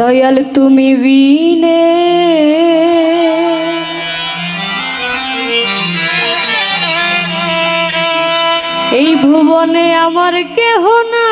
দয়াল তুমি বিনে। এই ভুবনে আমার কেহ না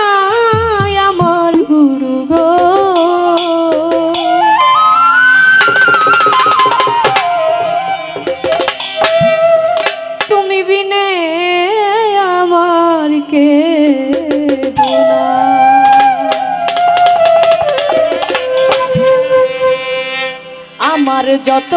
আমার যত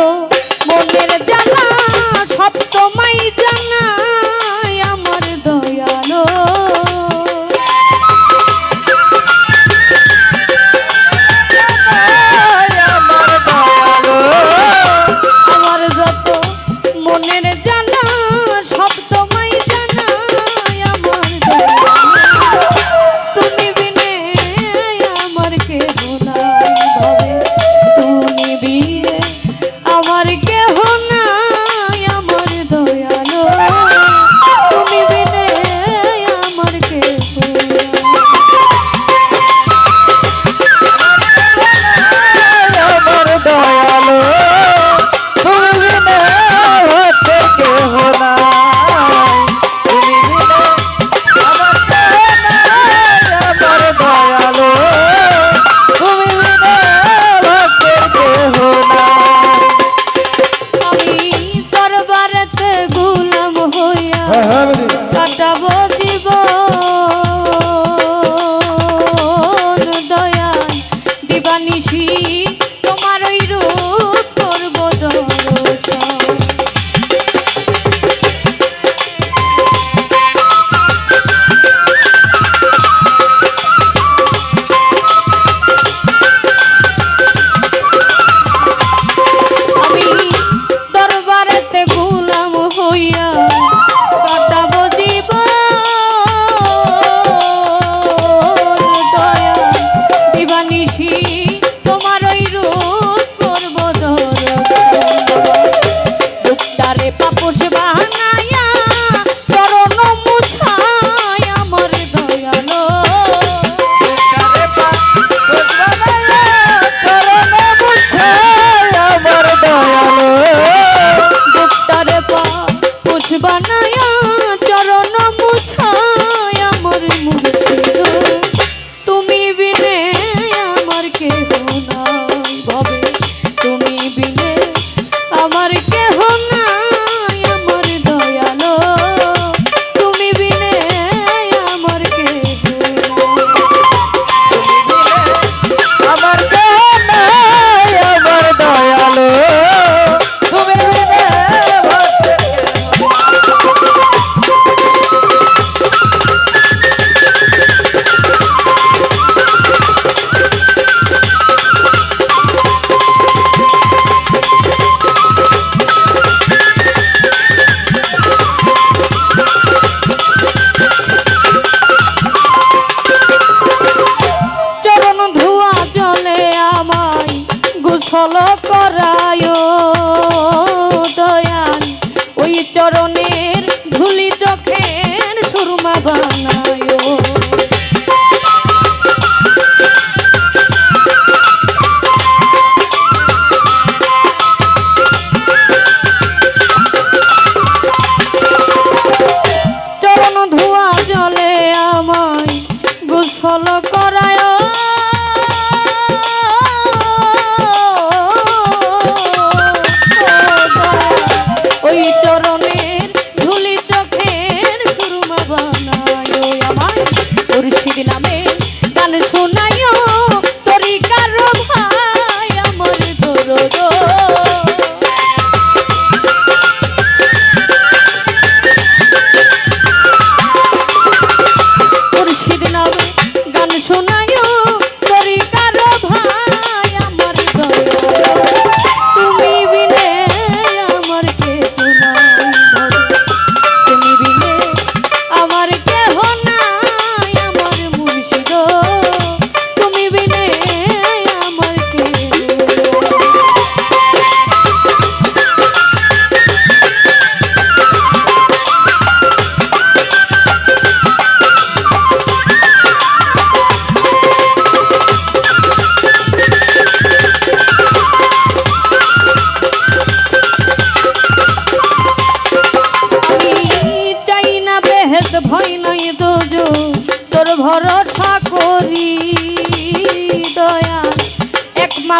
kissing. bana.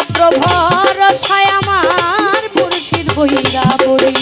একমাত্র ভরসায় আমার মুর্শিদ বইরা বলি